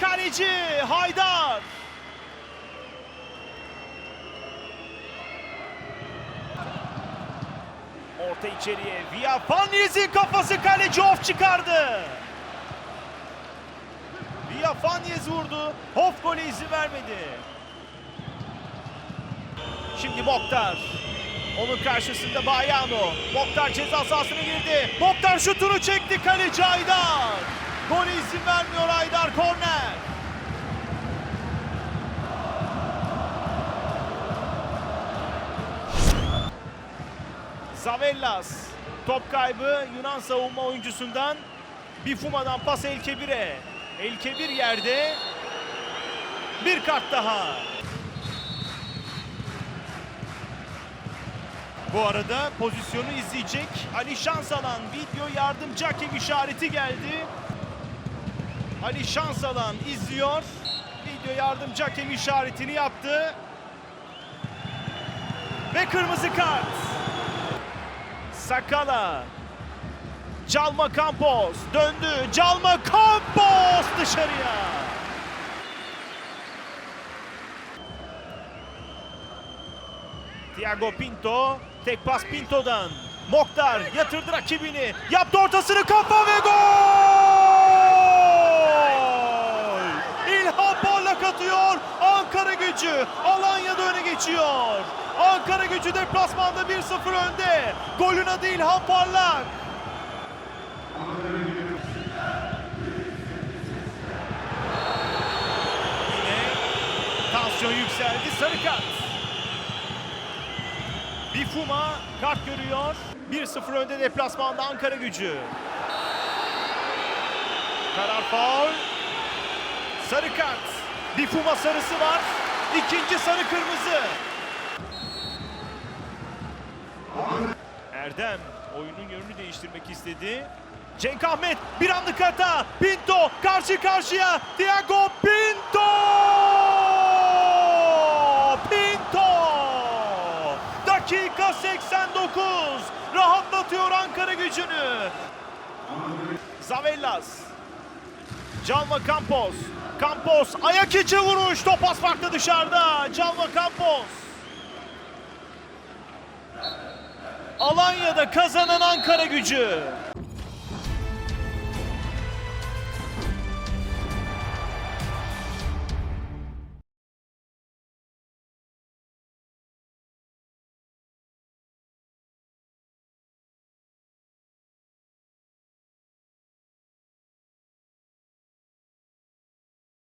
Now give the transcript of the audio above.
Kaleci Haydar. Orta içeriye. Via Fanyez'in kafası kaleci off çıkardı. Via Fanyez vurdu. Hof gole izin vermedi. Şimdi Mokhtar. Onun karşısında Bayano. Mokhtar ceza sahasına girdi. Mokhtar şutunu çekti kaleci Aydar. Gole izin vermiyor Aydar korner. Zavellas. Top kaybı Yunan savunma oyuncusundan. Bifuma'dan pas Elkebir'e. Elkebir yerde. Bir kart daha. Bu arada pozisyonu izleyecek Ali Şansalan video yardımcı hakem işareti geldi. Ali Şansalan izliyor. Video yardımcı hakem işaretini yaptı. Ve kırmızı kart. Sakala. Calma Campos döndü. Calma Campos dışarıya. Thiago Pinto. Tek pas Pinto'dan. Mokhtar yatırdı rakibini. Yaptı ortasını kafa ve gol! Atıyor. Ankara gücü Alanya'da öne geçiyor. Ankara gücü deplasmanda 1-0 önde. Golün adı İlhan Parlak. Tansiyon yükseldi. Sarı kart. Bifuma kart görüyor. 1-0 önde deplasmanda Ankara gücü. Karar faul. Sarı kart. Bifuma sarısı var. İkinci sarı kırmızı. Erdem oyunun yönünü değiştirmek istedi. Cenk Ahmet bir anlık hata. Pinto karşı karşıya. Thiago Pinto! Pinto! Dakika 89. Rahatlatıyor Ankara gücünü. Zavellas. Calma Campos. Campos ayak içi vuruş. Top az farklı dışarıda. Calma Campos. Alanya'da kazanan Ankara gücü.